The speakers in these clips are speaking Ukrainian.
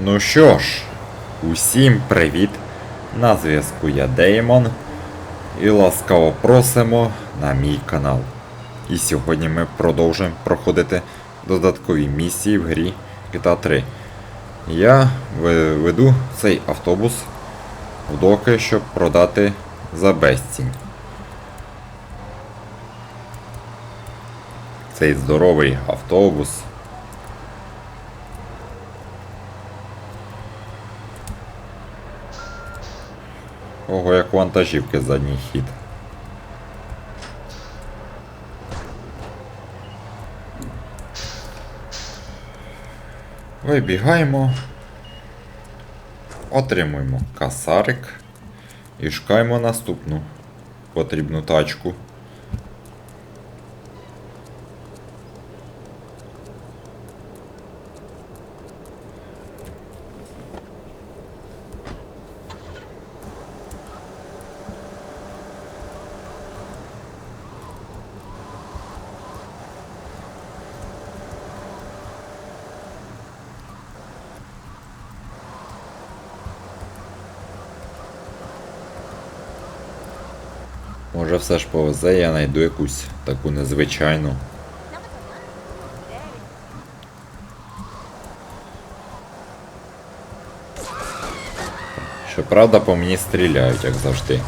Ну що ж, усім привіт! На зв'язку я Деймон і ласкаво просимо на мій канал. І сьогодні ми продовжуємо проходити додаткові місії в грі GTA 3. Я веду цей автобус в доки, щоб продати за безцінь. Цей здоровий автобус. Ого, як вантажівки задній хід. Вибігаємо. Отримуємо касарик. І шукаємо наступну потрібну тачку. Може все ж повезе, я знайду якусь таку незвичайну. Щоправда, по мені стріляють, як завжди.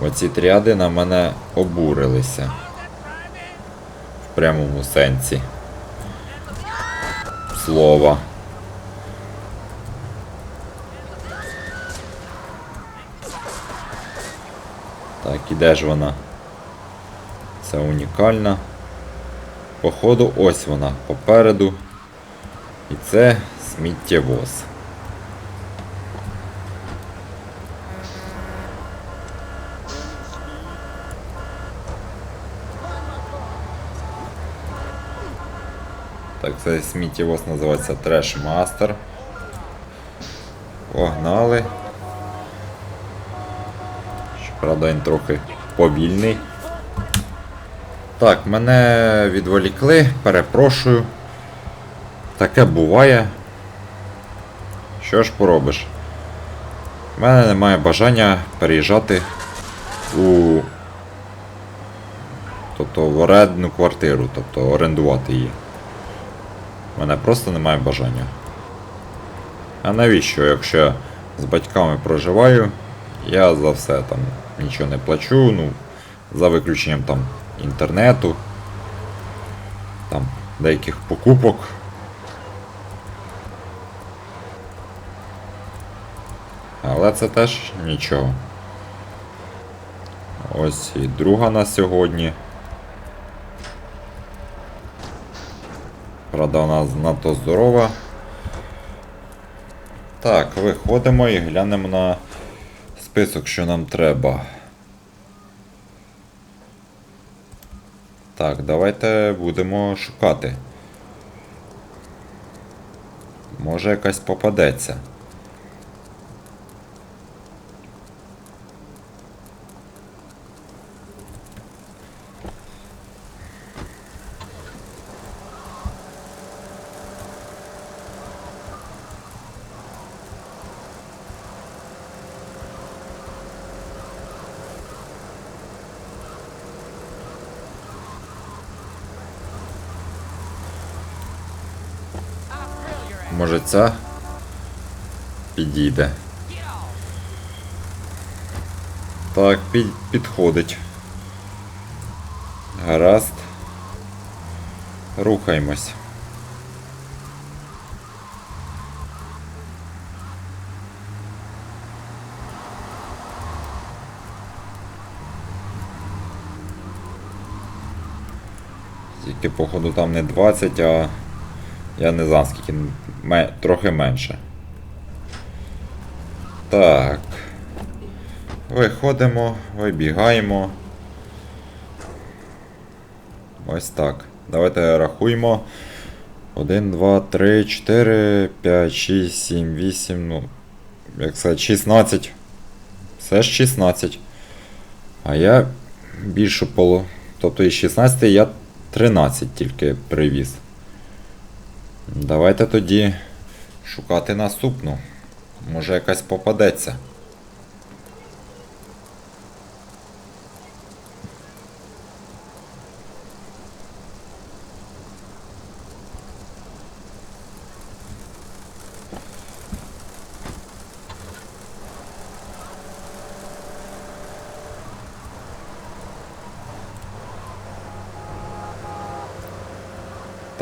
Оці тріади на мене обурилися. В прямому сенсі. Слова. Так, і де ж вона? Це унікальна. Походу, ось вона попереду. І це сміттєвоз. Так, цей сміттєвоз називається Trash Master. Погнали. Щоправда, він трохи повільний. Так, мене відволікли, перепрошую. Таке буває. Що ж поробиш? У мене немає бажання переїжджати у. Тобто в орендну квартиру, тобто орендувати її. У мене просто немає бажання. А навіщо, якщо я з батьками проживаю, я за все там нічого не плачу, ну, за виключенням там інтернету, там деяких покупок. Але це теж нічого. Ось і друга на сьогодні. Правда, вона надто здорова. Так, виходимо і глянемо на список, що нам треба. Так, давайте будемо шукати. Може якась попадеться. Може ця підійде. Так, під, підходить. Гаразд. Рухаємось. Тільки, походу, там не 20, а я не знаю скільки. Трохи менше. Так. Виходимо, вибігаємо. Ось так. Давайте рахуємо. 1, 2, 3, 4, 5, 6, 7, 8, ну. Як сказати, 16. Все ж 16. А я більшу полу. Тобто із 16 я 13 тільки привіз. Давайте тоді Шукати наступну. Може якась попадеться.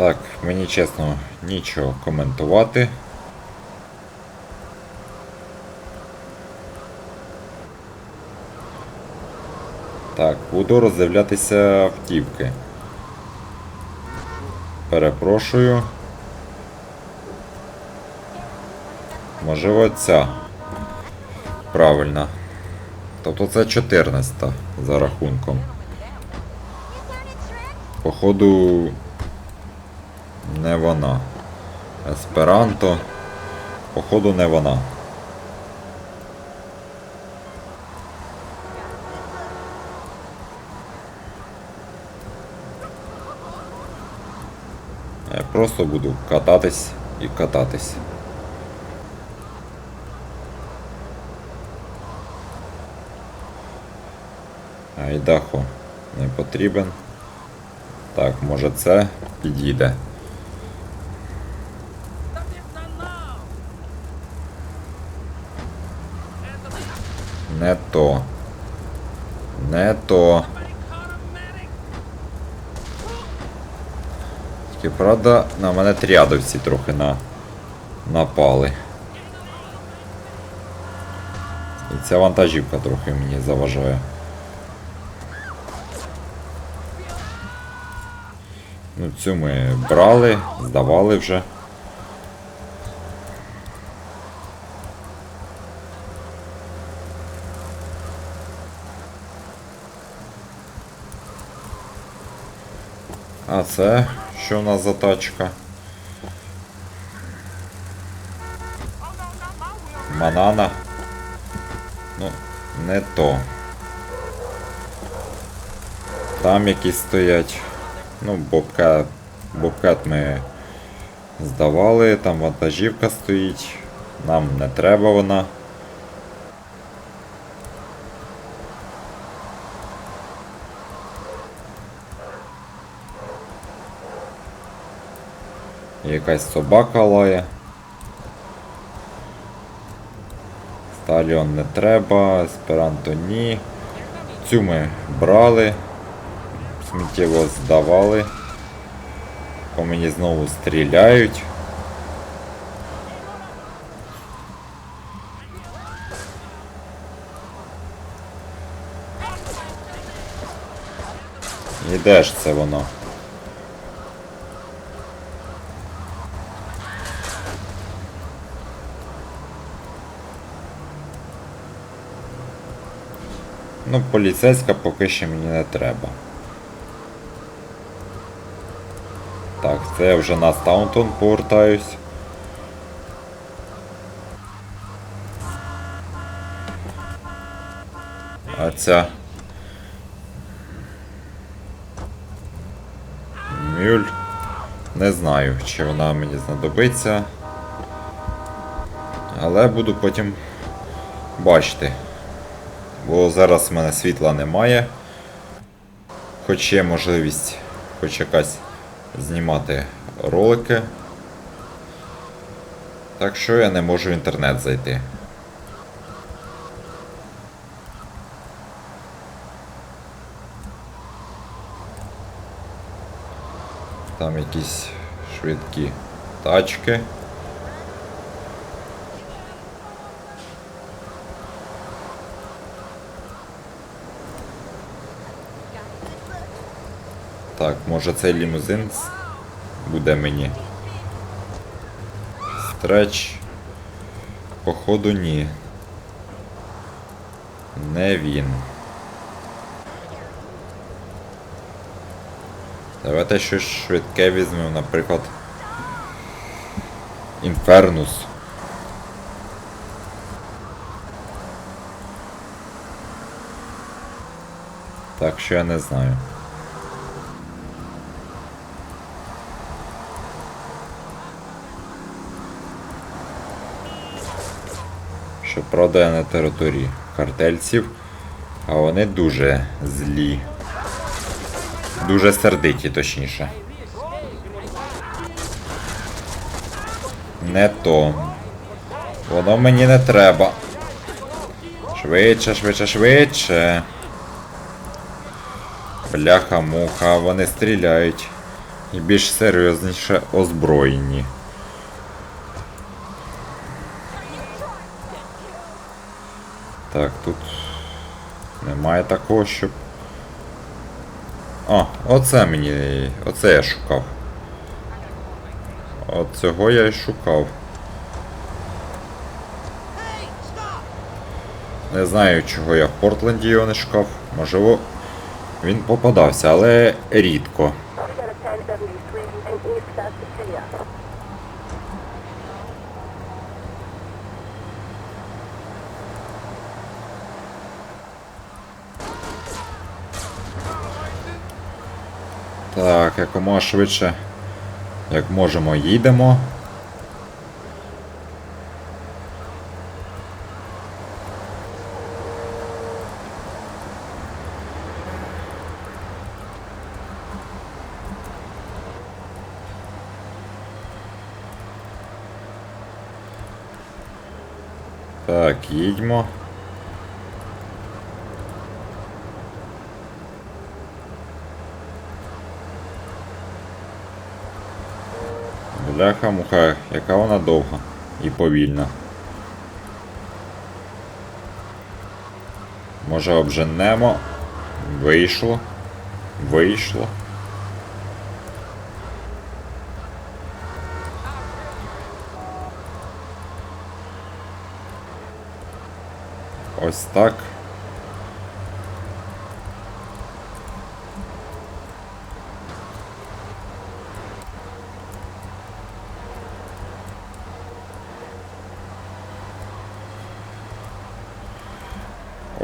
Так, мені чесно нічого коментувати. Так, буду роздивлятися автівки. Перепрошую. Можливо, ця. Правильно. Тобто це 14 за рахунком. Походу. Не вона. Есперанто. Походу не вона. Я просто буду кататись і кататись. Айдахо не потрібен. Так, може це підійде. Не то. Не то. Тільки правда, на мене трядовці трохи на... напали. І ця вантажівка трохи мені заважає. Ну, цю ми брали, здавали вже. А це що у нас за тачка? Банана. Ну, не то. Там якісь стоять. Ну, бобка, бобкат ми здавали, там вантажівка стоїть. Нам не треба вона. Якась собака лає. Сталіон не треба, есперанто ні. Цю ми брали, сміттєво здавали. По мені знову стріляють. І де ж це воно? Ну, поліцейська поки що мені не треба. Так, це я вже на Стаунтон повертаюсь. А ця. Мюль. Не знаю, чи вона мені знадобиться. Але буду потім бачити. Бо зараз в мене світла немає. Хоч є можливість хоч якась знімати ролики. Так що я не можу в інтернет зайти. Там якісь швидкі тачки. Так, може цей лімузин буде мені. Стреч. Походу ні. Не він. Давайте щось швидке візьмемо, наприклад. Інфернус. Так що я не знаю. Щоправда, я на території картельців, а вони дуже злі. Дуже сердиті, точніше. Не то. Воно мені не треба. Швидше, швидше, швидше. Бляха-муха, вони стріляють. І більш серйозніше озброєні. Так, тут немає такого, щоб. А, оце мені. Оце я шукав. От цього я і шукав. Не знаю, чого я в Портленді його не шукав. Можливо, він попадався, але рідко. Так, якомога швидше, як можемо, їдемо. Так, їдьмо. Бляха муха, яка вона довга і повільна. Може обженемо. Вийшло. Вийшло. Ось так.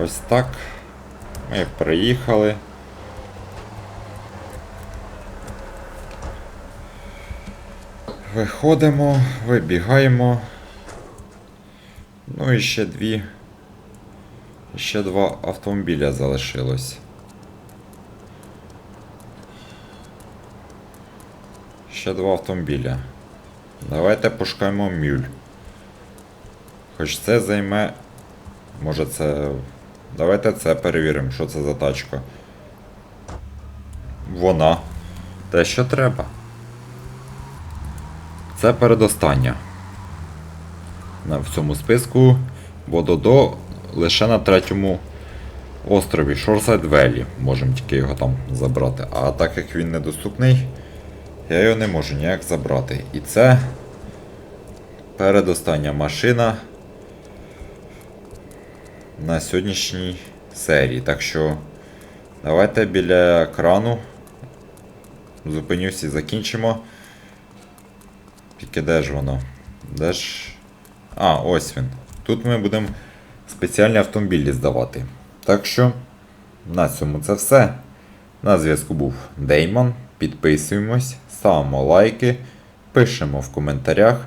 Ось так. Ми приїхали. Виходимо, вибігаємо. Ну і ще дві. Ще два автомобіля залишилось. Ще два автомобіля. Давайте пошукаємо мюль. Хоч це займе. Може це. Давайте це перевіримо, що це за тачка. Вона. Те, що треба. Це передостання. В цьому списку. Бо Додо лише на третьому острові Шорсайд Велі. Можемо тільки його там забрати. А так як він недоступний, я його не можу ніяк забрати. І це передостання машина на сьогоднішній серії. Так що давайте біля екрану зупинюсь і закінчимо. Тільки де ж воно? Де ж. А, ось він. Тут ми будемо спеціальні автомобілі здавати. Так що, на цьому це все. На зв'язку був Деймон. Підписуємось, ставимо лайки, пишемо в коментарях.